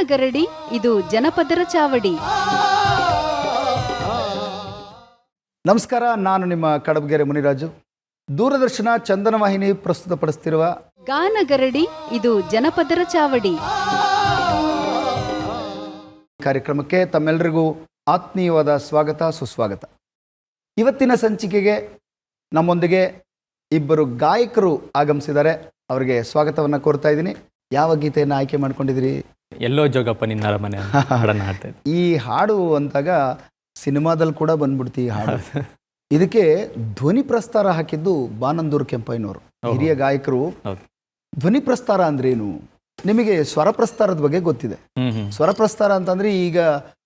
ಗಾನಗರಡಿ ಇದು ಜನಪದರ ಚಾವಡಿ. ನಮಸ್ಕಾರ ನಾನು ನಿಮ್ಮ ಕಡಬಗೆರೆ ಮುನಿರಾಜು. ದೂರದರ್ಶನ ಚಂದನ ವಾಹಿನಿ ಪ್ರಸ್ತುತಪಡಿಸ್ತಿರುವ ಗಾನಗರಡಿ ಇದು ಜನಪದರ ಚಾವಡಿ. ಕಾರ್ಯಕ್ರಮಕ್ಕೆ ತಮ್ಮೆಲ್ಲರಿಗೂ ಆತ್ಮೀಯವಾದ ಸ್ವಾಗತ ಸುಸ್ವಾಗತ. ಇವತ್ತಿನ ಸಂಚಿಕೆಗೆ ನಮ್ಮೊಂದಿಗೆ ಇಬ್ಬರು ಗಾಯಕರು ಆಗಮಿಸಿದ್ದಾರೆ. ಅವರಿಗೆ ಸ್ವಾಗತವನ್ನು ಕೋರ್ತಾ ಇದ್ದೀನಿ. ಯಾವ ಗೀತೆಯನ್ನು ಆಯ್ಕೆ ಮಾಡ್ಕೊಂಡಿದ್ದೀರಿ? ಎಲ್ಲೋ ಜೋಗಪ್ಪ ನಿನ್ನ ಅರಮನೆ ಹಾಡನ್ನು ಹಾಡ್ತಾ ಇದ್ದೆ. ಈ ಹಾಡು ಅಂತಾಗ ಸಿನಿಮಾದಲ್ಲಿ ಕೂಡ ಬಂದ್ಬಿಡ್ತಿ ಈ ಹಾಡು. ಇದಕ್ಕೆ ಧ್ವನಿ ಪ್ರಸ್ತಾರ ಹಾಕಿದ್ದು ಬಾನಂದೂರ್ ಕೆಂಪಯ್ಯನವರು ಹಿರಿಯ ಗಾಯಕರು. ಧ್ವನಿ ಪ್ರಸ್ತಾರ ಅಂದ್ರೇನು ನಿಮಗೆ ಸ್ವರ ಪ್ರಸ್ತಾರದ ಬಗ್ಗೆ ಗೊತ್ತಿದೆ. ಸ್ವರ ಪ್ರಸ್ತಾರ ಅಂತಂದ್ರೆ ಈಗ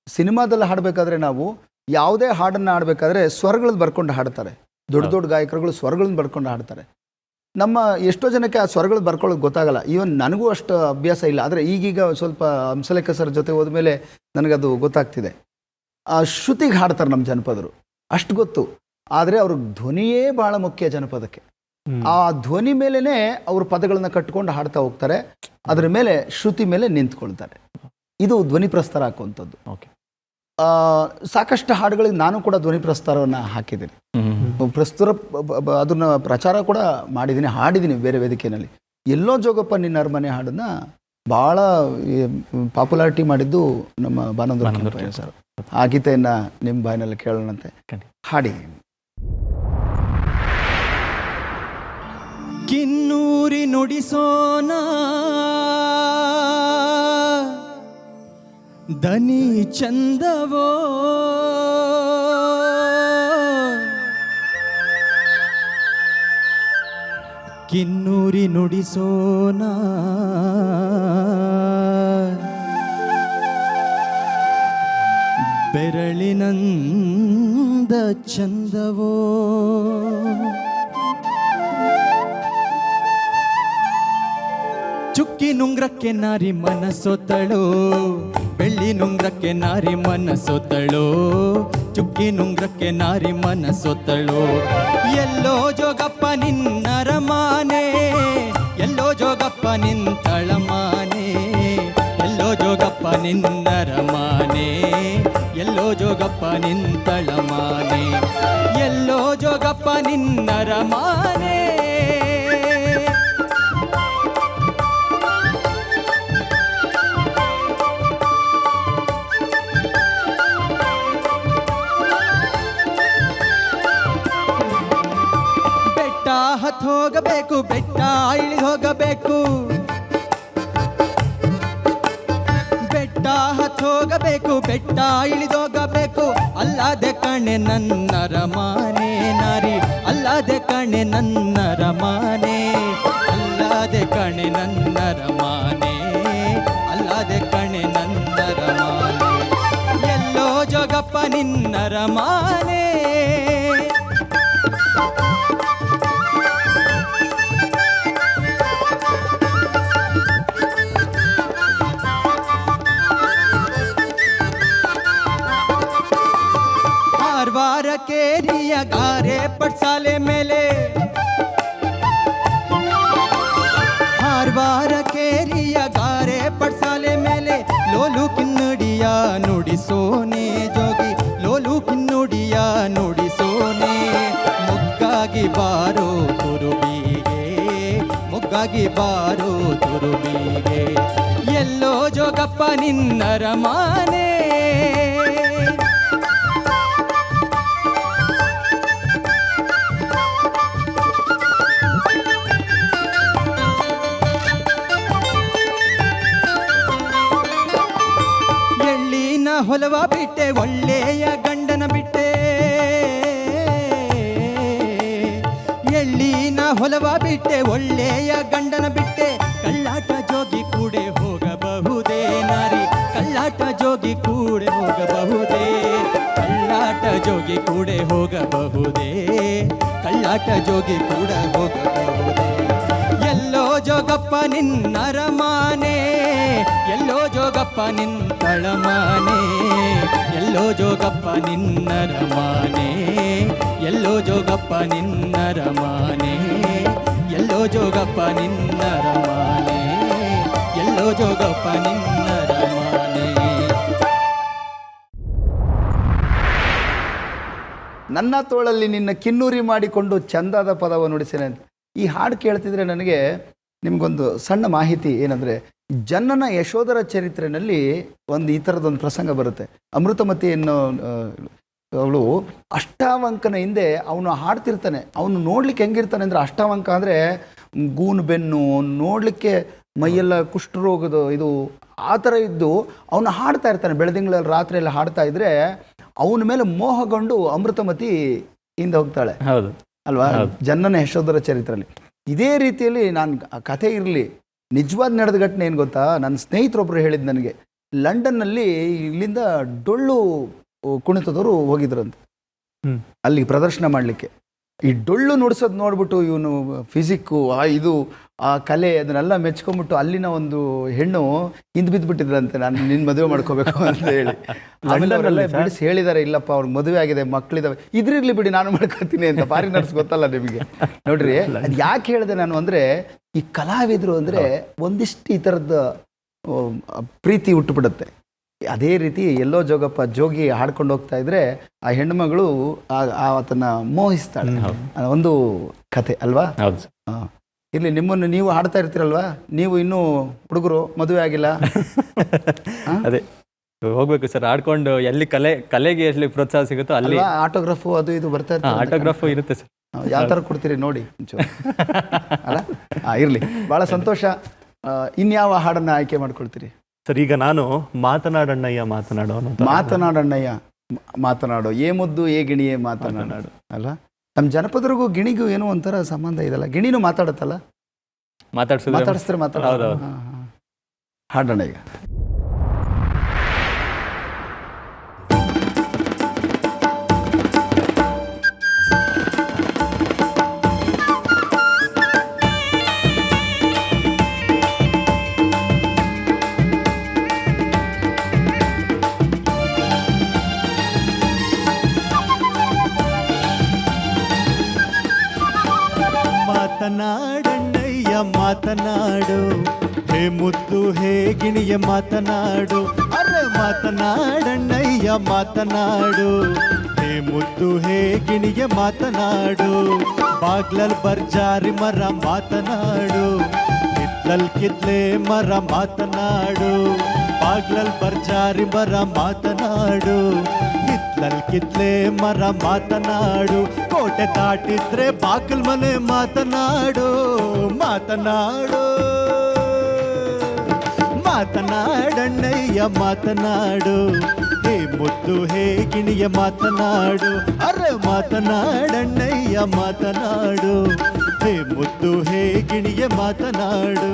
ಸಿನಿಮಾದಲ್ಲಿ ಹಾಡಬೇಕಾದ್ರೆ ನಾವು ಯಾವುದೇ ಹಾಡನ್ನ ಹಾಡಬೇಕಾದ್ರೆ ಸ್ವರಗಳನ್ನ ಬರ್ಕೊಂಡು ಹಾಡ್ತಾರೆ. ದೊಡ್ಡ ದೊಡ್ಡ ಗಾಯಕರುಗಳು ಸ್ವರಗಳನ್ನ ಬರ್ಕೊಂಡು ಹಾಡ್ತಾರೆ. ನಮ್ಮ ಎಷ್ಟೋ ಜನಕ್ಕೆ ಆ ಸ್ವರಗಳು ಬರ್ಕೊಳ್ಳೋಕೆ ಗೊತ್ತಾಗಲ್ಲ. ಈವನ್ ನನಗೂ ಅಷ್ಟು ಅಭ್ಯಾಸ ಇಲ್ಲ. ಆದರೆ ಈಗೀಗ ಸ್ವಲ್ಪ ಹಂಸಲೇಖ ಸರ್ ಜೊತೆ ಹೋದ್ಮೇಲೆ ನನಗದು ಗೊತ್ತಾಗ್ತಿದೆ. ಆ ಶ್ರುತಿಗೆ ಹಾಡ್ತಾರೆ ನಮ್ಮ ಜನಪದರು. ಅಷ್ಟು ಗೊತ್ತು. ಆದರೆ ಅವ್ರ ಧ್ವನಿಯೇ ಭಾಳ ಮುಖ್ಯ ಜನಪದಕ್ಕೆ. ಆ ಧ್ವನಿ ಮೇಲೇನೆ ಅವ್ರ ಪದಗಳನ್ನ ಕಟ್ಕೊಂಡು ಹಾಡ್ತಾ ಹೋಗ್ತಾರೆ. ಅದ್ರ ಮೇಲೆ ಶ್ರುತಿ ಮೇಲೆ ನಿಂತ್ಕೊಳ್ತಾರೆ. ಇದು ಧ್ವನಿ ಪ್ರಸ್ತಾರ ಹಾಕುವಂಥದ್ದು. ಓಕೆ. ಸಾಕಷ್ಟು ಹಾಡುಗಳಿಗೆ ನಾನು ಕೂಡ ಧ್ವನಿ ಪ್ರಸ್ತಾರವನ್ನು ಹಾಕಿದ್ದೀನಿ. ಪ್ರಸ್ತುತ ಅದನ್ನ ಪ್ರಚಾರ ಕೂಡ ಮಾಡಿದ್ದೀನಿ ಹಾಡಿದ್ದೀನಿ ಬೇರೆ ವೇದಿಕೆಯಲ್ಲಿ. ಎಲ್ಲೋ ಜೋಗಪ್ಪ ನಿನ್ನ ಅರಮನೆ ಹಾಡನ್ನ ಭಾಳ ಪಾಪ್ಯುಲಾರಿಟಿ ಮಾಡಿದ್ದು ನಮ್ಮ ಬಾನಂದ್ರ ಸರ್. ಆ ಗೀತೆಯನ್ನ ನಿಮ್ಮ ಬಾಯಿನಲ್ಲಿ ಕೇಳೋಣಂತೆ. ಹಾಡಿ. ಕಿನ್ನೂರಿ ನುಡಿಸೋನ? ದನಿ ಚಂದವೋ? ಕಿನ್ನೂರಿ ನುಡಿಸೋನ? ಬೆರಳಿನಂದ ಚಂದವೋ? ಚುಕ್ಕಿ ನುಂಗ್ರಕ್ಕೆ ನಾರಿ ಮನಸ್ಸೊತ್ತಳೋ. ಬೆಳ್ಳಿ ನುಂಗ್ರಕ್ಕೆ ನಾರಿ ಮನಸ್ಸೊತ್ತಳೋ ಚುಕ್ಕಿ ನುಂಗ್ರಕ್ಕೆ ನಾರಿ ಮನಸ್ಸೊತ್ತಳೋ ಎಲ್ಲೋ ಜೋಗಪ್ಪ ನಿನ್ನರಮಾನೆ ಎಲ್ಲೋ ಜೋಗಪ್ಪ ನಿಂತಳಮಾನೆ ಎಲ್ಲೋ ಜೋಗಪ್ಪ ನಿನ್ನರಮಾನೆ ಎಲ್ಲೋ ಜೋಗಪ್ಪ ನಿಂತಳಮಾನೆ ಎಲ್ಲೋ ಜೋಗಪ್ಪ ನಿನ್ನರಮಾನೆ ಬೆಟ್ಟ ಹೋಗಬೇಕು. ಬೆಟ್ಟ ಹತ್ ಹೋಗಬೇಕು, ಬೆಟ್ಟ ಇಳಿದೋಗಬೇಕು ಅಲ್ಲದೆ ಕಣೆ ನನ್ನ ರಮಾನೆ ನಾರಿ, ಅಲ್ಲದೆ ಕಣೆ ನನ್ನ ರಮಾನೆ ಅಲ್ಲದೆ ಕಣೆ ನನ್ನ ರಮಾನೆ ಅಲ್ಲದೆ ಕಣೆ ನನ್ನ ರಮಾನೆ ಎಲ್ಲೋ ಜೋಗಪ್ಪ ನಿನ್ನ ರಮಾನೆ ಕೇರಿಯ ಗಾರೆ ಪಡ್ಸಾಲೆ ಮೇಲೆ. ಹಾರ್ವಾರ ಕೇರಿಯ ಗಾರೆ ಪಡ್ಸಾಲೆ ಮೇಲೆ. ಲೋಲು ಕಿನ್ನಡಿಯ ನುಡಿಸೋನೆ ಜೋಗಿ, ಲೋಲು ಕಿನ್ನುಡಿಯ ನುಡಿಸೋನೆ ಮುಗ್ಗಾಗಿ ಬಾರೋ ತುರುಬಿಗೆ, ಮುಗ್ಗಾಗಿ ಬಾರೋ ತುರುಬಿಗೆ. ಎಲ್ಲೋ ಜೋಗಪ್ಪ ನಿನ್ನರ ರಮಾನೆ ಹೊಲವ ಬಿಟ್ಟೆ, ಒಳ್ಳೆಯ ಗಂಡನ ಬಿಟ್ಟೆ. ಎಳ್ಳಿನ ಹೊಲವ ಬಿಟ್ಟೆ, ಒಳ್ಳೆಯ ಗಂಡನ ಬಿಟ್ಟೆ. ಕಳ್ಳಾಟ ಜೋಗಿ ಕೂಡೆ ಹೋಗಬಹುದೇ ನಾರಿ? ಕಳ್ಳಾಟ ಜೋಗಿ ಕೂಡೆ ಹೋಗಬಹುದೇ? ಕಳ್ಳಾಟ ಜೋಗಿ ಕೂಡೆ ಹೋಗಬಹುದೇ? ಕಳ್ಳಾಟ ಜೋಗಿ ಕೂಡ ಹೋಗಬಹುದೇ? ಜೋಗಪ್ಪ ನಿನ್ನರಮಾನೆ ಎಲ್ಲೋ ಜೋಗಪ್ಪ ನಿಂತಳಮಾನೆ ಎಲ್ಲೋ ಜೋಗಪ್ಪ ನಿನ್ನರಮಾನೆ ಎಲ್ಲೋ ಜೋಗಪ್ಪ ನಿನ್ನರಮಾನೆ ಎಲ್ಲೋ ಜೋಗಪ್ಪ ನಿನ್ನರಮಾನೆ ಎಲ್ಲೋ ಜೋಗಪ್ಪ ನಿನ್ನರಮಾನೆ ನನ್ನ ತೋಳಲ್ಲಿ ನಿನ್ನ ಕಿನ್ನೂರಿ ಮಾಡಿಕೊಂಡು ಚಂದದ ಪದವ ನುಡಿಸಿನ ಈ ಹಾಡು ಕೇಳ್ತಿದ್ರೆ ನನಗೆ ನಿಮಗೊಂದು ಸಣ್ಣ ಮಾಹಿತಿ ಏನಂದರೆ ಜನ್ನನ ಯಶೋಧರ ಚರಿತ್ರೆಯಲ್ಲಿ ಒಂದು ಈ ಥರದೊಂದು ಪ್ರಸಂಗ ಬರುತ್ತೆ. ಅಮೃತಮತಿ ಅನ್ನೋ ಅವಳು ಅಷ್ಟಾವಂಕನ ಹಿಂದೆ ಅವನು ಹಾಡ್ತಿರ್ತಾನೆ. ಅವನು ನೋಡ್ಲಿಕ್ಕೆ ಹೆಂಗಿರ್ತಾನೆ ಅಂದರೆ ಅಷ್ಟಾವಂಕ ಅಂದರೆ ಗೂನು ಬೆನ್ನು ನೋಡಲಿಕ್ಕೆ ಮೈಯೆಲ್ಲ ಕುಷ್ಠರೋಗದ ಇದು ಆ ಥರ ಇದ್ದು ಅವನು ಹಾಡ್ತಾ ಇರ್ತಾನೆ. ಬೆಳದಿಂಗಳಲ್ಲಿ ರಾತ್ರಿ ಎಲ್ಲ ಹಾಡ್ತಾ ಇದ್ರೆ ಅವನ ಮೇಲೆ ಮೋಹಗೊಂಡು ಅಮೃತಮತಿ ಹಿಂದೆ ಹೋಗ್ತಾಳೆ. ಹೌದು. ಅಲ್ವಾ? ಜನ್ನನ ಯಶೋಧರ ಚರಿತ್ರೆಯಲ್ಲಿ. ಇದೇ ರೀತಿಯಲ್ಲಿ ನಾನು ಆ ಕಥೆ ಇರಲಿ. ನಿಜವಾದ ನಡೆದ ಘಟನೆ ಏನು ಗೊತ್ತಾ? ನನ್ನ ಸ್ನೇಹಿತರೊಬ್ಬರು ಹೇಳಿದ್ದು ನನಗೆ. ಲಂಡನ್ನಲ್ಲಿ ಇಲ್ಲಿಂದ ಡೊಳ್ಳು ಕುಣಿತದವರು ಹೋಗಿದ್ರಂತೆ. ಅಲ್ಲಿ ಪ್ರದರ್ಶನ ಮಾಡಲಿಕ್ಕೆ. ಈ ಡೊಳ್ಳು ನುಡಿಸೋದು ನೋಡ್ಬಿಟ್ಟು ಇವನು ಫಿಸಿಕ್ಕು ಆ ಇದು ಆ ಕಲೆ ಅದನ್ನೆಲ್ಲ ಮೆಚ್ಕೊಂಡ್ಬಿಟ್ಟು ಅಲ್ಲಿನ ಒಂದು ಹೆಣ್ಣು ಹಿಂದ್ ಬಿದ್ದುಬಿಟ್ಟಿದ್ರಂತೆ ನಾನು ನಿನ್ನ ಮದುವೆ ಮಾಡ್ಕೋಬೇಕು ಅಂತ ಹೇಳಿ. ಆಮೇಲೆ ಅವರೆಲ್ಲ ಬಿಡಿಸಿ ಹೇಳಿದ್ದಾರೆ ಇಲ್ಲಪ್ಪ ಅವ್ರಿಗೆ ಮದುವೆ ಆಗಿದೆ ಮಕ್ಕಳಿದಾವೆ ಇದ್ರಿರ್ಲಿ ಬಿಡಿ ನಾನು ಮಾಡ್ಕೊತೀನಿ ಅಂತ ಫಾರಿನರ್ಸ್ ಗೊತ್ತಲ್ಲ ನಿಮಗೆ. ನೋಡ್ರಿ ಅದು ಯಾಕೆ ಹೇಳಿದೆ ನಾನು ಅಂದ್ರೆ ಈ ಕಲಾವಿದರು ಅಂದ್ರೆ ಒಂದಿಷ್ಟು ಈ ಥರದ ಪ್ರೀತಿ ಹುಟ್ಟುಬಿಡುತ್ತೆ. ಅದೇ ರೀತಿ ಎಲ್ಲೋ ಜೋಗಪ್ಪ ಜೋಗಿ ಹಾಡ್ಕೊಂಡು ಹೋಗ್ತಾ ಇದ್ರೆ ಆ ಹೆಣ್ಣುಮಗಳು ಆತನ ಮೋಹಿಸ್ತಾಳೆ. ಒಂದು ಕತೆ ಅಲ್ವಾ. ಇರ್ಲಿ ನಿಮ್ಮನ್ನು ನೀವು ಹಾಡ್ತಾ ಇರ್ತೀರಲ್ವಾ? ನೀವು ಇನ್ನೂ ಹುಡುಗರು ಮದುವೆ ಆಗಿಲ್ಲ. ಅದೇ. ಹೋಗ್ಬೇಕು ಸರ್ ಆಡ್ಕೊಂಡು ಎಲ್ಲಿ ಕಲೆ ಕಲೆಗೆ ಎಲ್ಲಿ ಪ್ರೋತ್ಸಾಹ ಸಿಗುತ್ತೋ ಅಲ್ಲಿ. ಆಟೋಗ್ರಾಫು ಅದು ಇದು ಬರ್ತಾ ಇರ್ತದೆ ಆಟೋಗ್ರಾಫ್ ಇರುತ್ತೆ ಸರ್. ಯಾವ ಥರ ಕೊಡ್ತೀರಿ ನೋಡಿ. ಅಲ್ಲ? ಹಾಂ ಇರ್ಲಿ. ಬಹಳ ಸಂತೋಷ. ಇನ್ಯಾವ ಹಾಡನ್ನು ಆಯ್ಕೆ ಮಾಡ್ಕೊಳ್ತೀರಿ? ಸರ್ ಈಗ ನಾನು ಮಾತನಾಡಣ್ಣಯ್ಯ ಮಾತನಾಡೋ ಮಾತನಾಡಣ್ಣಯ್ಯ ಮಾತನಾಡೋ. ಏ ಮುದ್ದು ಏ ಗಿಣಿಯೇ ಮಾತನಾಡೋ. ಅಲ್ವಾ ನಮ್ಮ ಜನಪದರಿಗೂ ಗಿಣಿಗೂ ಏನೋ ಒಂಥರ ಸಂಬಂಧ ಇದೆಲ್ಲ ಗಿಣಿನೂ ಮಾತಾಡುತ್ತಲ್ಲ? ಮಾತಾಡ್ಸಿದ್ರೆ ಮಾತಾಡಿಸ್ತಾರೆ ಮಾತಾಡ. ಹಾಡೋಣ ಈಗ. ಮಾತನಾಡಣ್ಣಯ್ಯ, ಮಾತನಾಡು. ಹೇ ಮುದ್ದು, ಹೇ ಗಿಣಿಯ, ಮಾತನಾಡು. ಅರೆ ಮಾತನಾಡಣ್ಣಯ್ಯ, ಮಾತನಾಡು. ಹೇ ಮುದ್ದು, ಹೇ ಗಿಣಿಯ, ಮಾತನಾಡು. ಬಾಗ್ಲಲ್ ಬರ್ಜಾರಿ ಮರ, ಮಾತನಾಡು. ಕಿತ್ಲಲ್ ಕಿತ್ಲೆ ಮರ, ಮಾತನಾಡು. ಬಾಗ್ಲಲ್ ಬರ್ಜಾರಿ ಮರ, ಮಾತನಾಡು. ಕಿತ್ಲಲ್ ಕಿತ್ಲೆ ಮರ ಮಾತನಾಡು ಕೋಟೆ ದಾಟಿದ್ರೆ ಬಾಕಲ್ ಮನೆ ಮಾತನಾಡು ಮಾತನಾಡು ಮಾತನಾಡಣ್ಣಯ್ಯ ಮಾತನಾಡು ಹೇ ಮುದ್ದು ಹೇ ಗಿಣಿಯ ಮಾತನಾಡು ಅರೆ ಮಾತನಾಡಣ್ಣಯ್ಯ ಮಾತನಾಡು ಹೇ ಮುದ್ದು ಹೇ ಗಿಣಿಯ ಮಾತನಾಡು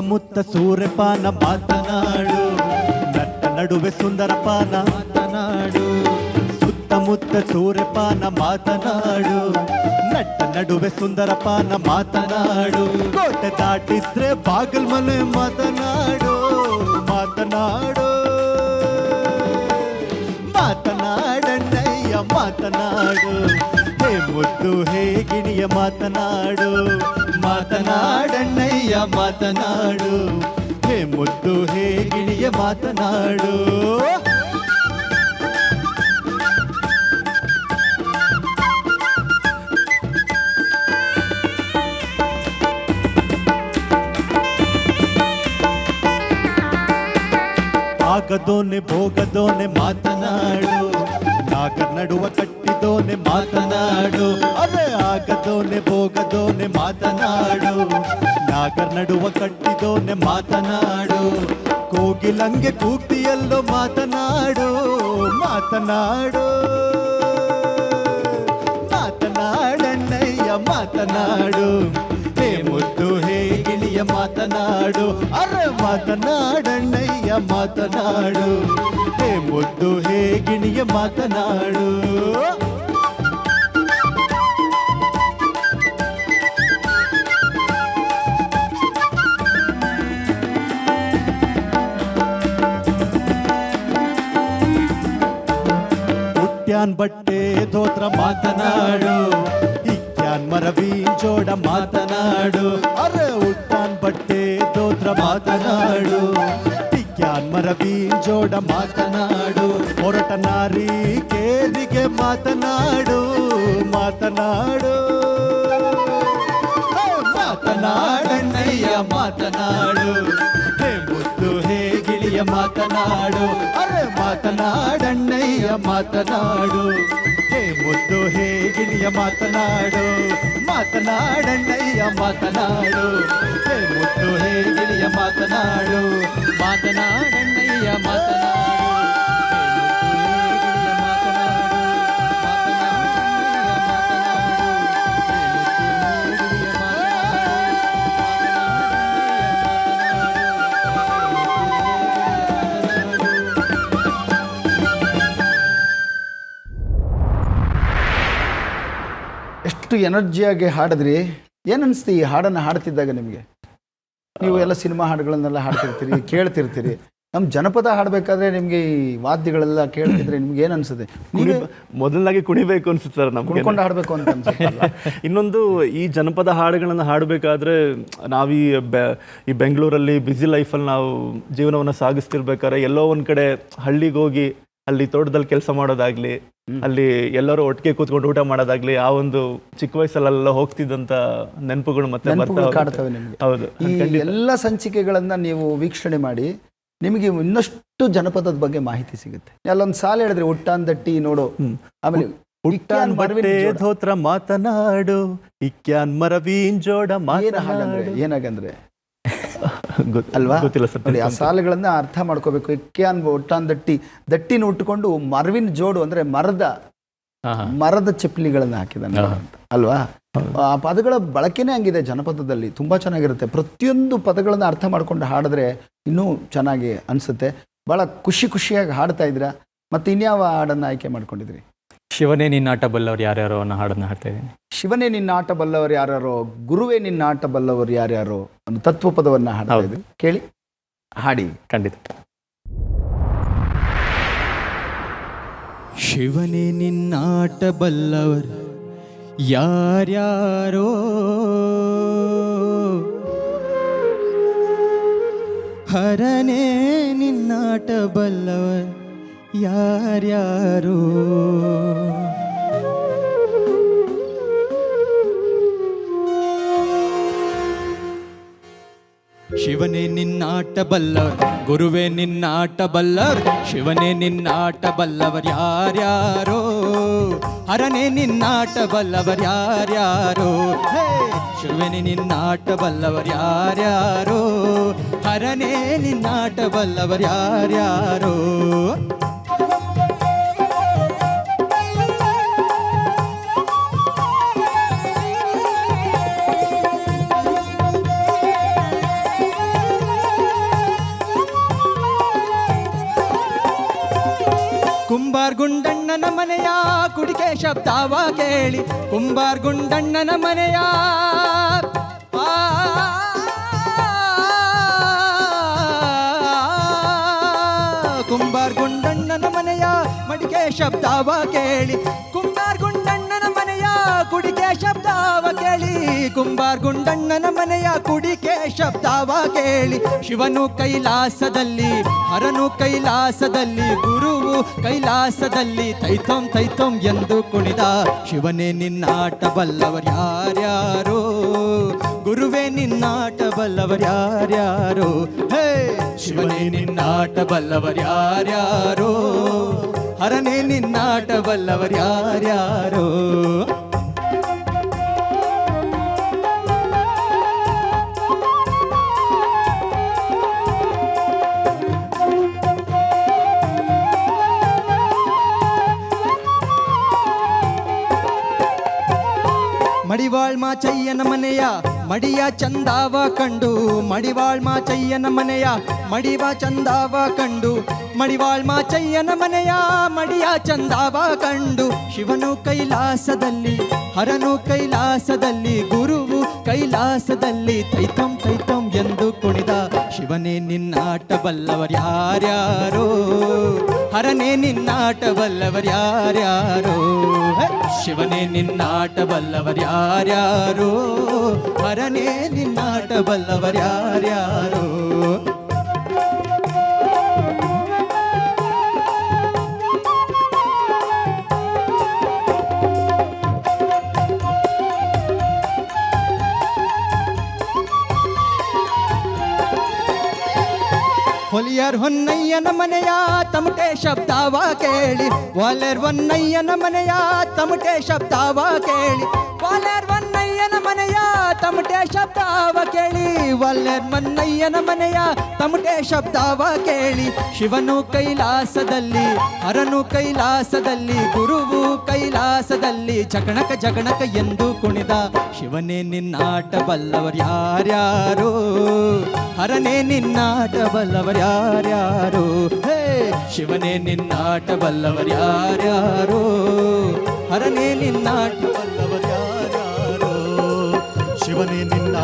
ಸುತ್ತಮುತ್ತ ಸೂರ್ಯಪಾನ ಮಾತನಾಡು ನಟ್ಟ ನಡುವೆ ಸುಂದರ ಪಾನ ಮಾತನಾಡು ಸುತ್ತಮುತ್ತ ಸೂರ್ಯಪಾನ ಮಾತನಾಡು ನಟ್ಟ ನಡುವೆ ಸುಂದರ ಪಾನ ಮಾತನಾಡು ಕೋಟೆ ದಾಟಿದ್ರೆ ಬಾಗಲ್ ಮನೆ ಮಾತನಾಡು ಮಾತನಾಡು ಮಾತನಾಡಣ್ಣಯ್ಯ ಮಾತನಾಡು ಹೇ ಮುದ್ದು ಹೇ ಗಿಣಿಯ ಮಾತನಾಡು ಮಾತನಾಡಣ್ಣಯ್ಯ ಮಾತನಾಡು ಹೇ ಮುದ್ದು ಹೇ ಗಿಣಿಯ ಮಾತನಾಡು ಆಗದೋನೆ ಭೋಗದೋನೆ ಮಾತನಾಡು ನಾಗ ನಡುವ ಕಟ್ಟಿದೋನೆ ಮಾತನಾಡು. ಅರೆ ಆಗದೋನೆ ಭೋಗದೋನೆ ಮಾತನಾಡು. ನಾಗರ್ ನಡುವ ಕಟ್ಟಿದೋನೆ ಮಾತನಾಡು. ಕೋಗಿಲಂಗೆ ಕೂಗ್ತಿಯಲ್ಲೋ ಮಾತನಾಡು. ಮಾತನಾಡು. ಮಾತನಾಡು ಮಾತನಾಡು. ಹೇ ಮುದ್ದು, ಹೇ ಗಿಳಿಯ, ಮಾತನಾಡು. ಅರೆ ಮಾತನಾಡಣ್ಣಯ್ಯ, ಮಾತನಾಡು. ಹೇ ಮುದ್ದು ಹೇ ಗಿಣಿಯ ಮಾತನಾಡು. ಉಟ್ಯಾನ್ ಬಟ್ಟೆ ಧೋತ್ರ ಮಾತನಾಡು. ಇಕ್ಯಾನ್ ಮರವಿ ಜೋಡ ಮಾತನಾಡು. ಅರೆ ಉಟ್ಟಾನ್ ಬಟ್ಟೆ ಧೋತ್ರ ಮಾತನಾಡು. ಇಕ್ಯಾನ್ ಮರವಿ ಜೋಡ ಮಾತನಾಡು. ಹೊರಟ ನಾರಿ ಕೇರಿಗೆ ಮಾತನಾಡು ಮಾತನಾಡು ಹೇ, ಮಾತನಾಡಣ್ಣಯ್ಯ ಮಾತನಾಡು ಹೇ ಮುದ್ದು ಹೇ ಗಿಳಿಯ ಮಾತನಾಡು ಅರೆ ಮಾತನಾಡಣ್ಣಯ್ಯ ಮಾತನಾಡು ಹೇ ಮುದ್ದು ಹೇ ಗಿಳಿಯ ಮಾತನಾಡು ಮಾತನಾಡಣ್ಣಯ್ಯ ಮಾತನಾಡು ಹೇ ಮುದ್ದು ಹೇ ಗಿಳಿಯ ಮಾತನಾಡು ಮಾತನಾಡಣ್ಣಯ್ಯ ಮಾತನಾಡು ಎಷ್ಟು ಎನರ್ಜಿಯಾಗಿ ಹಾಡಿದ್ರಿ? ಏನನ್ಸ್ತು ಈ ಹಾಡನ್ನು ಹಾಡ್ತಿದ್ದಾಗ ನಿಮಗೆ? ನೀವು ಎಲ್ಲ ಸಿನಿಮಾ ಹಾಡುಗಳನ್ನೆಲ್ಲ ಹಾಡ್ತಿರ್ತೀರಿ ಕೇಳ್ತಿರ್ತೀರಿ. ನಮ್ಮ ಜನಪದ ಹಾಡಬೇಕಾದ್ರೆ ನಿಮಗೆ ಈ ವಾದ್ಯಗಳೆಲ್ಲ ಕೇಳ್ತಿದ್ರೆ ನಿಮ್ಗೆ ಏನು ಅನ್ಸುತ್ತೆ? ಕುಣಿ ಮೊದಲನಾಗಿ ಕುಣಿಬೇಕು ಅನ್ಸುತ್ತೆ ಸರ್ ನಮ್ಗೆ. ಕುಣ್ಕೊಂಡು ಹಾಡಬೇಕು ಅಂತ ಅನ್ಸುತ್ತೆ ಇನ್ನೊಂದು ಈ ಜನಪದ ಹಾಡುಗಳನ್ನು ಹಾಡಬೇಕಾದ್ರೆ ನಾವು ಈ ಬೆ- ಈ ಬೆಂಗಳೂರಲ್ಲಿ ಬ್ಯುಸಿ ಲೈಫಲ್ಲಿ ನಾವು ಜೀವನವನ್ನು ಸಾಗಿಸ್ತಿರ್ಬೇಕಾದ್ರೆ ಎಲ್ಲೋ ಒಂದು ಕಡೆ ಹಳ್ಳಿಗೆ ಹೋಗಿ ಅಲ್ಲಿ ತೋಟದಲ್ಲಿ ಕೆಲಸ ಮಾಡೋದಾಗ್ಲಿ ಅಲ್ಲಿ ಎಲ್ಲರೂ ಒಟ್ಟಿಗೆ ಕೂತ್ಕೊಂಡು ಊಟ ಮಾಡೋದಾಗ್ಲಿ ಆ ಒಂದು ಚಿಕ್ಕ ವಯಸ್ಸಲ್ಲೆಲ್ಲ ಹೋಗ್ತಿದ್ದಂತ ನೆನಪುಗಳು ಮತ್ತೆ ಕಾಡ್ತವೆ ನಿಮಗೆ. ಹೌದು ಈ ಎಲ್ಲ ಸಂಚಿಕೆಗಳನ್ನ ನೀವು ವೀಕ್ಷಣೆ ಮಾಡಿ ನಿಮಗೆ ಇನ್ನಷ್ಟು ಜನಪದದ ಬಗ್ಗೆ ಮಾಹಿತಿ ಸಿಗುತ್ತೆ. ಅಲ್ಲೊಂದು ಸಾಲ ಹೇಳಿದ್ರೆ ಉಟ್ಟಾನ್ ನೋಡು. ಆಮೇಲೆ ಹುಟ್ಟಾನ್ ಬಟ್ಟೆ ಧೋತ್ರ ಮಾತನಾಡು ಇಕ್ಯಾನ್ ಮರವೀನ್ ಜೋಡ ಏನಾಗಂದ್ರೆ ಅಲ್ವಾ? ಗೊತ್ತಿಲ್ಲ ಆ ಸಾಲುಗಳನ್ನ ಅರ್ಥ ಮಾಡ್ಕೋಬೇಕು. ಕ್ಯಾನ್ ಒಟ್ಟಾನ್ ದಟ್ಟಿ ದಟ್ಟಿನ ಉಟ್ಟುಕೊಂಡು ಮರವಿನ ಜೋಡು ಅಂದ್ರೆ ಮರದ ಮರದ ಚಪ್ಪಲಿಗಳನ್ನ ಹಾಕಿದಾನೆ ಅಲ್ವಾ? ಆ ಪದಗಳ ಬಳಕೆನೇ ಹಂಗಿದೆ ಜನಪದದಲ್ಲಿ ತುಂಬಾ ಚೆನ್ನಾಗಿರುತ್ತೆ. ಪ್ರತಿಯೊಂದು ಪದಗಳನ್ನ ಅರ್ಥ ಮಾಡ್ಕೊಂಡು ಹಾಡಿದ್ರೆ ಇನ್ನೂ ಚೆನ್ನಾಗಿ ಅನ್ಸುತ್ತೆ. ಬಹಳ ಖುಷಿ ಖುಷಿಯಾಗಿ ಹಾಡ್ತಾ ಇದ್ದೀರಾ. ಮತ್ತೆ ಇನ್ಯಾವ ಹಾಡನ್ನ ಆಯ್ಕೆ ಮಾಡ್ಕೊಂಡಿದ್ರಿ ಶಿವನೇ ನಿನ್ನಾಟ ಬಲ್ಲವ್ರು ಯಾರ್ಯಾರೋ ಅನ್ನೋ ಹಾಡನ್ನು ಹಾಡ್ತಾ ಇದ್ದೀನಿ. ಶಿವನೇ ನಿನ್ನ ಆಟ ಬಲ್ಲವರು ಯಾರ್ಯಾರೋ ಗುರುವೇ ನಿನ್ನ ಆಟ ಬಲ್ಲವರು ಯಾರ್ಯಾರೋ ಅನ್ನೋ ತತ್ವ ಪದವನ್ನ ಹಾಡ್ತಾ ಹೌದು. ಕೇಳಿ ಹಾಡಿ. ಖಂಡಿತ. ಶಿವನೇ ನಿನ್ನಾಟ ಬಲ್ಲವರು ಯಾರ್ಯಾರೋ. ಹರನೇ ನಿನ್ನಾಟ ಬಲ್ಲವರು ಯಾರ್ಯಾರೋ? ಶಿವನೇ ನಿನ್ನಾಟ ಬಲ್ಲವರ್, ಗುರುವೇ ನಿನ್ನಾಟ ಬಲ್ಲವರ್, ಶಿವನೇ ನಿನ್ನಾಟ ಬಲ್ಲವರ್ ಯಾರ್ಯಾರೋ? ಹರನೇ ನಿನ್ನಾಟ ಬಲ್ಲವರ್ ಯಾರ್ಯಾರೋ? ಹೇ, ಶಿವನೇ ನಿನ್ನಾಟ ಬಲ್ಲವರ್ ಯಾರ್ಯಾರೋ? ಹರನೇ ನಿನ್ನಾಟ ಬಲ್ಲವರ್ ಯಾರ್ಯಾರೋ? ಗುಂಡಣ್ಣನ ಮನೆಯ ಕುಡಿಕೆ ಶಬ್ದವ ಕೇಳಿ ಕುಂಬಾರ್ ಗುಂಡಣ್ಣನ ಮನೆಯ ಕುಂಬಾರ್ ಗುಂಡಣ್ಣನ ಮನೆಯ ಮಡಿಕೆ ಶಬ್ದವ ಕೇಳಿ ಕೇಳಿ ಕುಂಬಾರ್ ಗುಂಡಣ್ಣನ ಮನೆಯ ಕುಡಿಕೆ ಶಬ್ದವ ಕೇಳಿ. ಶಿವನು ಕೈಲಾಸದಲ್ಲಿ, ಹರನು ಕೈಲಾಸದಲ್ಲಿ, ಗುರುವು ಕೈಲಾಸದಲ್ಲಿ ತೈತೋಂ ತೈತೋಂ ಎಂದು ಕುಣಿದ ಶಿವನೇ ನಿನ್ನಾಟ ಬಲ್ಲವರು ಯಾರ್ಯಾರೋ? ಗುರುವೇ ನಿನ್ನಾಟ ಬಲ್ಲವರು ಯಾರ್ಯಾರೋ? ಹೇ, ಶಿವನೇ ನಿನ್ನಾಟ ಬಲ್ಲವರು ಯಾರ್ಯಾರೋ? ಹರನೇ ನಿನ್ನಾಟ ಬಲ್ಲವರು ಯಾರ್ಯಾರೋ? ಮಡಿವಾಳ ಮಾಚಯ್ಯನ ಮನೆಯ ಮಡಿಯ ಚಂದಾವ ಕಂಡು ಮಡಿವಾಳ್ ಮಾಚಯ್ಯನ ಮನೆಯ ಮಡಿವ ಚಂದಾವ ಕಂಡು ಮಡಿವಾಳ್ ಮಾಚಯ್ಯನ ಮನೆಯ ಮಡಿಯ ಚಂದಾವ ಕಂಡು. ಶಿವನು ಕೈಲಾಸದಲ್ಲಿ, ಹರನು ಕೈಲಾಸದಲ್ಲಿ, ಗುರುವು ಕೈಲಾಸದಲ್ಲಿ ತೈತಂ ತೈತಂ ಎಂದು ಕುಣಿದ ಶಿವನೇ ನಿನ್ನಾಟ ಬಲ್ಲವರ್ಯಾರ್ಯಾರೋ. ಹರನೇ ನಿನ್ನಾಟ ಬಲ್ಲವರ್ಯಾರ್ಯಾರೋ ಹೇ! ಶಿವನೇ ನಿನ್ನಾಟ ಬಲ್ಲವರ್ಯಾರ್ಯಾರೋ ಹರನೇ ನಿನ್ನಾಟ ಹೊಲಿಯರ್ ಹೊನ್ನಯ್ಯನ ಮನೆಯ ತಮಟೆ ಶಬ್ದವ ಕೇಳಿ. ವಾಲರ್ ಹೊನ್ನಯ್ಯನ ಮನೆಯ ತಮಟೆ ಶಬ್ದವ ಕೇಳಿ. ವಾಲರ್ ಹೊನ್ನಯ್ಯನ ಮನೆಯ ತಮಟೆ ಶಬ್ದವ ಕೇಳಿ ಒಲ್ಲೆ ಮನ್ನಯ್ಯನ ಮನೆಯ ತಮಟೆ ಶಬ್ದವ ಕೇಳಿ. ಶಿವನು ಕೈಲಾಸದಲ್ಲಿ, ಹರನು ಕೈಲಾಸದಲ್ಲಿ, ಗುರುವು ಕೈಲಾಸದಲ್ಲಿ ಜಗಣಕ ಜಗಣಕ ಎಂದು ಕುಣಿದ ಶಿವನೇ ನಿನ್ನಾಟ ಬಲ್ಲವರು ಯಾರ್ಯಾರೋ? ಹರನೇ ನಿನ್ನಾಟ ಬಲ್ಲವರು ಯಾರ್ಯಾರೋ? ಹೇ, ಶಿವನೇ ನಿನ್ನಾಟ ಬಲ್ಲವರು ಯಾರ್ಯಾರೋ? ಹರನೇ ನಿನ್ನಾಟ ನಿನ್ನ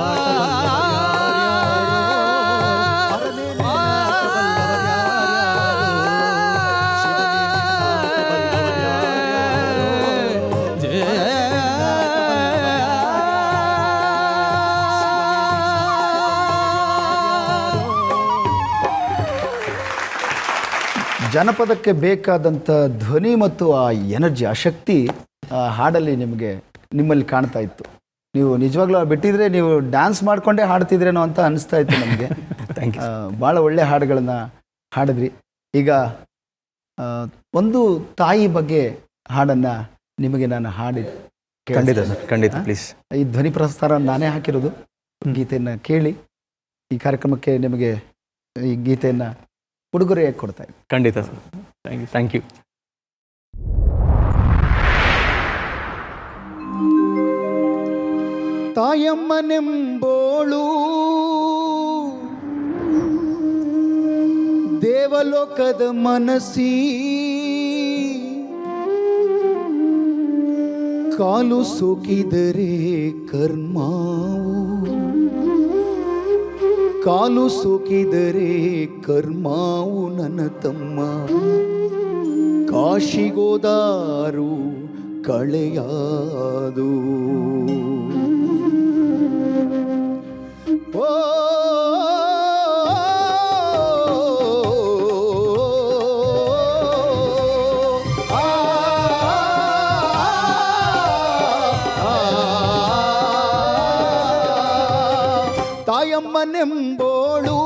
ಜನಪದಕ್ಕೆ ಬೇಕಾದಂಥ ಧ್ವನಿ ಮತ್ತು ಆ ಎನರ್ಜಿ ಆ ಶಕ್ತಿ ಹಾಡಲ್ಲಿ ನಿಮಗೆ ನಿಮ್ಮಲ್ಲಿ ಕಾಣ್ತಾ ಇತ್ತು. ನೀವು ನಿಜವಾಗ್ಲೂ ಬಿಟ್ಟಿದ್ರೆ ನೀವು ಡ್ಯಾನ್ಸ್ ಮಾಡಿಕೊಂಡೇ ಹಾಡ್ತಿದ್ರೇನೋ ಅಂತ ಅನಿಸ್ತಾ ಇತ್ತು ನಮಗೆ. ಭಾಳ ಒಳ್ಳೆ ಹಾಡುಗಳನ್ನು ಹಾಡಿದ್ರಿ. ಈಗ ಒಂದು ತಾಯಿ ಬಗ್ಗೆ ಹಾಡನ್ನು ನಿಮಗೆ ನಾನು ಹಾಡಿ ಖಂಡಿತ ಸರ್ ಖಂಡಿತ ಪ್ಲೀಸ್ ಈ ಧ್ವನಿ ಪ್ರಸ್ತಾರ ನಾನೇ ಹಾಕಿರೋದು. ಗೀತೆಯನ್ನು ಕೇಳಿ ಈ ಕಾರ್ಯಕ್ರಮಕ್ಕೆ ನಿಮಗೆ ಈ ಗೀತೆಯನ್ನು ಉಡುಗೊರೆಯಾಗಿ ಕೊಡ್ತಾ ಇದ್ದೀನಿ. ಖಂಡಿತ sir thank you thank you ತಾಯಮ್ಮನೆಂಬೋಳು. ದೇವಲೋಕದ ಮನಸ್ಸಿ. ಕಾಲು ಸೋಕಿದರೆ ಕರ್ಮಾವು. ಕಾಲು ಸೋಕಿದರೆ ಕರ್ಮಾವು ನನ್ನ ತಮ್ಮ. ಕಾಶಿಗೋದಾರು ಕಳೆಯಾದು. ಓ ಆ, ತಾಯಮ್ಮನೆಂಬೋಳು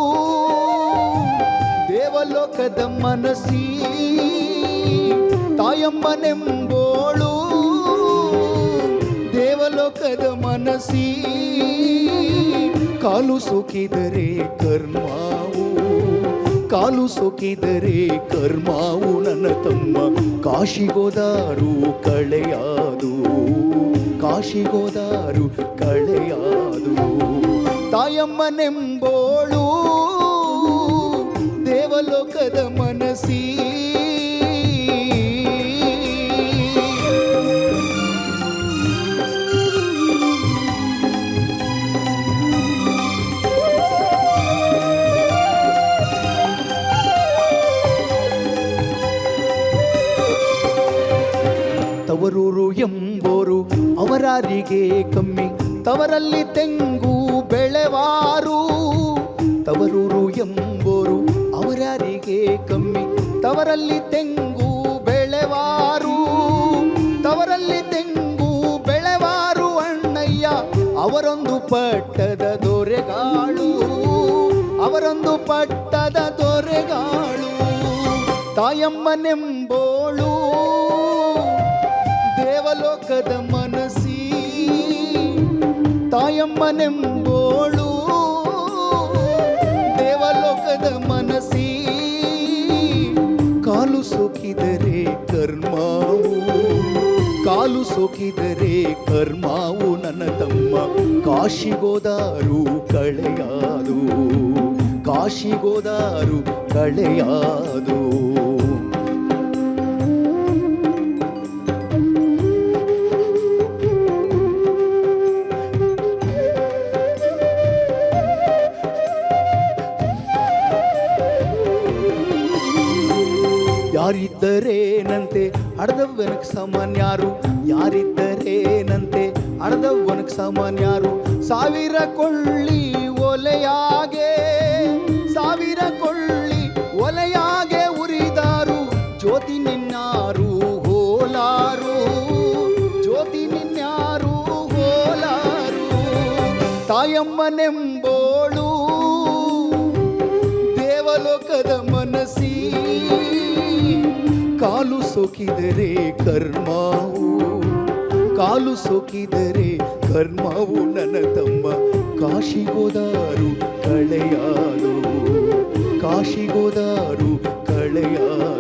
ದೇವಲೋಕದ ಮನಸ್ಸಿ ತಾಯಮ್ಮನೆಂಬೋಳು ದೇವಲೋಕದ ಮನಸ್ಸಿ ಕಾಲು ಸೋಕಿದರೆ ಕರ್ಮಾವು, ಕಾಲು ಸೋಕಿದರೆ ಕರ್ಮಾವು ನನ್ನ ತಮ್ಮ. ಕಾಶಿಗೋದಾರು ಕಳೆಯಾದು ಕಾಶಿಗೋದಾರು ಕಳೆಯಾದು. ತಾಯಮ್ಮನೆಂಬೋಳು ದೇವಲೋಕದ ಮನಸ್ಸಿ ತವರೂರು ಎಂಬೋರು, ಅವರಾರಿಗೆ ಕಮ್ಮಿ. ತವರಲ್ಲಿ ತೆಂಗು ಬೆಳೆವಾರು. ತವರೂರು, ಎಂಬೋರು, ಅವರಾರಿಗೆ ಕಮ್ಮಿ. ತವರಲ್ಲಿ ತೆಂಗು ಬೆಳೆವಾರು. ತವರಲ್ಲಿ ತೆಂಗು ಬೆಳೆವಾರು ಅಣ್ಣಯ್ಯ, ಅವರೊಂದು ಪಟ್ಟದ ದೊರೆಗಾಳು. ಅವರೊಂದು ಪಟ್ಟದ ದೊರೆಗಾಳು. ತಾಯಮ್ಮನೆಂಬೋಳು. ದೇವಲೋಕದ ಮನಸ್ಸಿ, ತಾಯಮ್ಮನೆಂಬೋಳು. ದೇವಲೋಕದ ಮನಸಿ ಕಾಲು ಸೋಕಿದರೆ ಕರ್ಮಾವು. ಕಾಲು ಸೋಕಿದರೆ ಕರ್ಮಾವು ನನ್ನ ತಮ್ಮ. ಕಾಶಿಗೋದಾರು ಕಳೆಯಾದು. ಕಾಶಿಗೋದಾರು ಕಳೆಯಾದು. ಯಾರಿದ್ದರೇನಂತೆ? ಅಡದವನಕ್ ಸಾಮಾನ್ಯಾರು ಯಾರಿದ್ದರೇನಂತೆ? ಅಡದವನಕ್ ಸಾಮಾನ್ಯಾರು ಸಾವಿರ ಕೊಳ್ಳಿ ಒಲೆಯಾಗೆ, ಸಾವಿರ ಕೊಳ್ಳಿ ಒಲೆಯಾಗೆ ಉರಿದಾರು. ಜ್ಯೋತಿ ನಿನ್ನಾರು ಹೋಲಾರು, ಜ್ಯೋತಿ ನಿನ್ನಾರು ಹೋಲಾರು. ತಾಯಮ್ಮನೆಂಬೋಳು ದೇವಲೋಕದ ಮನಸ್ಸಿ ಕಾಲು ಸೋಕಿದರೆ ಕರ್ಮವು ಕಾಲು ಸೋಕಿದರೆ ಕರ್ಮವು ನನ್ನ ತಮ್ಮ. ಕಾಶಿಗೋದಾರು ಕಳೆಯಾದು ಕಾಶಿಗೋದಾರು ಕಳೆಯಾದು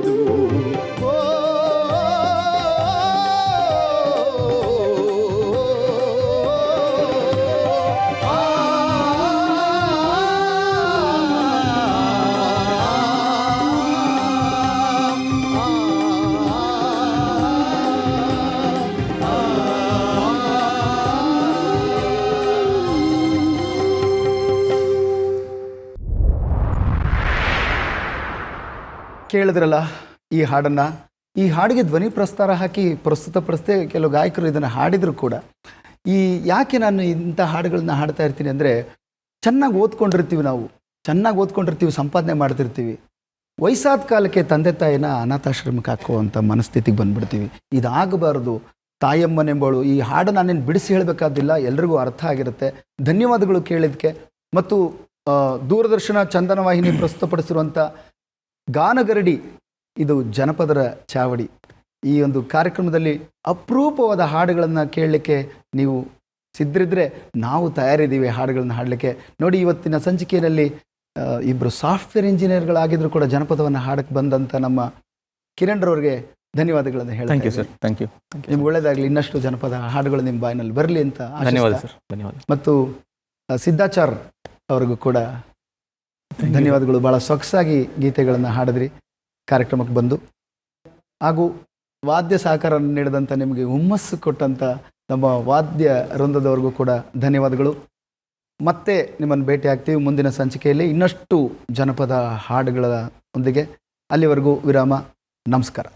ಕೇಳಿದ್ರಲ್ಲ ಈ ಹಾಡನ್ನು? ಈ ಹಾಡಿಗೆ ಧ್ವನಿ ಪ್ರಸ್ತಾರ ಹಾಕಿ ಪ್ರಸ್ತುತಪಡಿಸದೆ ಕೆಲವು ಗಾಯಕರು ಇದನ್ನು ಹಾಡಿದ್ರು ಕೂಡ. ಈ ಯಾಕೆ ನಾನು ಇಂಥ ಹಾಡುಗಳನ್ನ ಹಾಡ್ತಾ ಇರ್ತೀನಿ ಅಂದರೆ, ಚೆನ್ನಾಗಿ ಓದ್ಕೊಂಡಿರ್ತೀವಿ ನಾವು. ಚೆನ್ನಾಗಿ ಓದ್ಕೊಂಡಿರ್ತೀವಿ, ಸಂಪಾದನೆ ಮಾಡ್ತಿರ್ತೀವಿ. ವಯಸ್ಸಾದ ಕಾಲಕ್ಕೆ ತಂದೆ ತಾಯಿನ ಅನಾಥಾಶ್ರಮಕ್ಕೆ ಹಾಕುವಂಥ ಮನಸ್ಥಿತಿಗೆ ಬಂದ್ಬಿಡ್ತೀವಿ. ಇದಾಗಬಾರ್ದು. ತಾಯಮ್ಮನೆಂಬಳು ಈ ಹಾಡು ನಾನೇನು ಬಿಡಿಸಿ ಹೇಳಬೇಕಾದಿಲ್ಲ, ಎಲ್ರಿಗೂ ಅರ್ಥ ಆಗಿರುತ್ತೆ. ಧನ್ಯವಾದಗಳು ಕೇಳಿದ್ಕೆ. ಮತ್ತು ದೂರದರ್ಶನ ಚಂದನ ವಾಹಿನಿ ಪ್ರಸ್ತುತಪಡಿಸಿರುವಂಥ ಗಾನಗರಡಿ ಇದು ಜನಪದರ ಚಾವಡಿ. ಈ ಒಂದು ಕಾರ್ಯಕ್ರಮದಲ್ಲಿ ಅಪರೂಪವಾದ ಹಾಡುಗಳನ್ನು ಕೇಳಲಿಕ್ಕೆ ನೀವು ಸಿದ್ಧರಿದ್ರೆ ನಾವು ತಯಾರಿದ್ದೀವಿ ಹಾಡುಗಳನ್ನು ಹಾಡಲಿಕ್ಕೆ. ನೋಡಿ ಇವತ್ತಿನ ಸಂಚಿಕೆಯಲ್ಲಿ ಇಬ್ಬರು ಸಾಫ್ಟ್ವೇರ್ ಇಂಜಿನಿಯರ್ಗಳಾಗಿದ್ರು ಕೂಡ ಜನಪದವನ್ನು ಹಾಡಕ್ಕೆ ಬಂದಂಥ ನಮ್ಮ ಕಿರಣ್ ರವ್ರಿಗೆ ಧನ್ಯವಾದಗಳನ್ನು thank you sir thank you ನಿಮ್ಗೆ ಒಳ್ಳೆಯದಾಗಲಿ ಇನ್ನಷ್ಟು ಜನಪದ ಹಾಡುಗಳು ನಿಮ್ಮ ಬಾಯಿನಲ್ಲಿ ಬರಲಿ ಅಂತ ಧನ್ಯವಾದ ಸರ್ ಧನ್ಯವಾದ. ಮತ್ತು ಸಿದ್ಧಾಚಾರ್ ಅವ್ರಿಗೂ ಕೂಡ ಧನ್ಯವಾದಗಳು. ಭಾಳ ಸೊಗಸಾಗಿ ಗೀತೆಗಳನ್ನು ಹಾಡಿದ್ರಿ. ಕಾರ್ಯಕ್ರಮಕ್ಕೆ ಬಂದು. ಹಾಗೂ ವಾದ್ಯ ಸಹಕಾರ ನೀಡಿದಂಥ ನಿಮಗೆ ಹುಮ್ಮಸ್ಸು ಕೊಟ್ಟಂಥ ನಮ್ಮ ವಾದ್ಯ ವೃಂದದವ್ರಿಗೂ ಕೂಡ ಧನ್ಯವಾದಗಳು. ಮತ್ತೆ ನಿಮ್ಮನ್ನು ಭೇಟಿ ಆಗ್ತೀವಿ ಮುಂದಿನ ಸಂಚಿಕೆಯಲ್ಲಿ ಇನ್ನಷ್ಟು ಜನಪದ ಹಾಡುಗಳ ಒಂದಿಗೆ. ಅಲ್ಲಿವರೆಗೂ ವಿರಾಮ. ನಮಸ್ಕಾರ.